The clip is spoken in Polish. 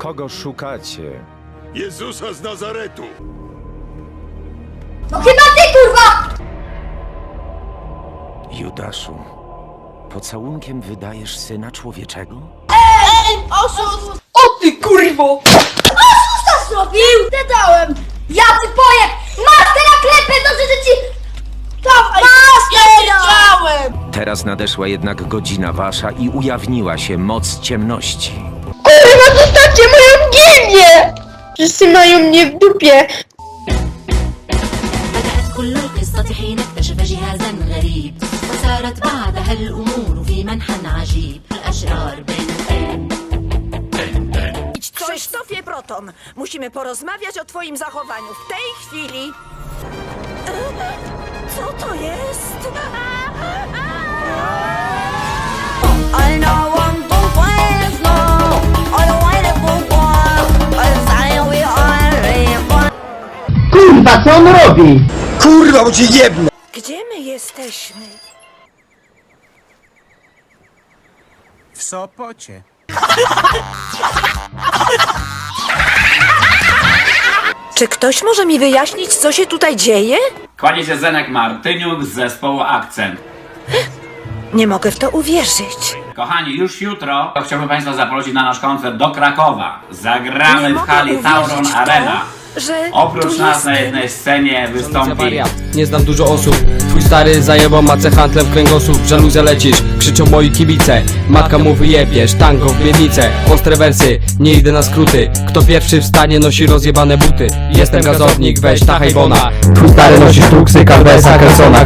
Kogo szukacie? Jezusa z Nazaretu! No chyba ty, kurwa! Judaszu, pocałunkiem wydajesz syna człowieczego? Oszust! O ty kurwo! Oszusta zrobił! Te dałem! Ja ty pojeb! Masz te naklepę, to że ci... Dawaj! Masz teraz! Teraz nadeszła jednak godzina wasza i ujawniła się moc ciemności. Kurwa, zostawcie moją gildię! Wszyscy mają mnie w dupie. بدأت كل القصة حين اكتشف جهازا غريب وسارت بعدها الأمور في منحى عجيب الأشرار بين Krzysztofie Proton, musimy porozmawiać o twoim zachowaniu w tej chwili. Co to jest? Co on robi? Kurwa, bo cię jebnę! Gdzie my jesteśmy? W Sopocie. Czy ktoś może mi wyjaśnić, co się tutaj dzieje? Kłanie się Zenek Martyniuk z zespołu Akcent. Nie mogę w to uwierzyć. Kochani, już jutro chciałbym Państwa zaprosić na nasz koncert do Krakowa. Zagramy Nie w mogę hali uwierzyć Tauron w to, Arena. Że Oprócz tu nas na jednej scenie wystąpi nie znam dużo osób. Twój stary zajebał macę handlem w kręgosłup. Żaluzę lecisz, krzyczą moi kibice. Matka mu wyjebiesz, tango w miednicę Ostre wersy, nie idę na skróty. Kto pierwszy wstanie nosi rozjebane buty. Jestem gazownik, weź tachaj bona. Twój stary nosi sztuksy, Carvesa, Kelsona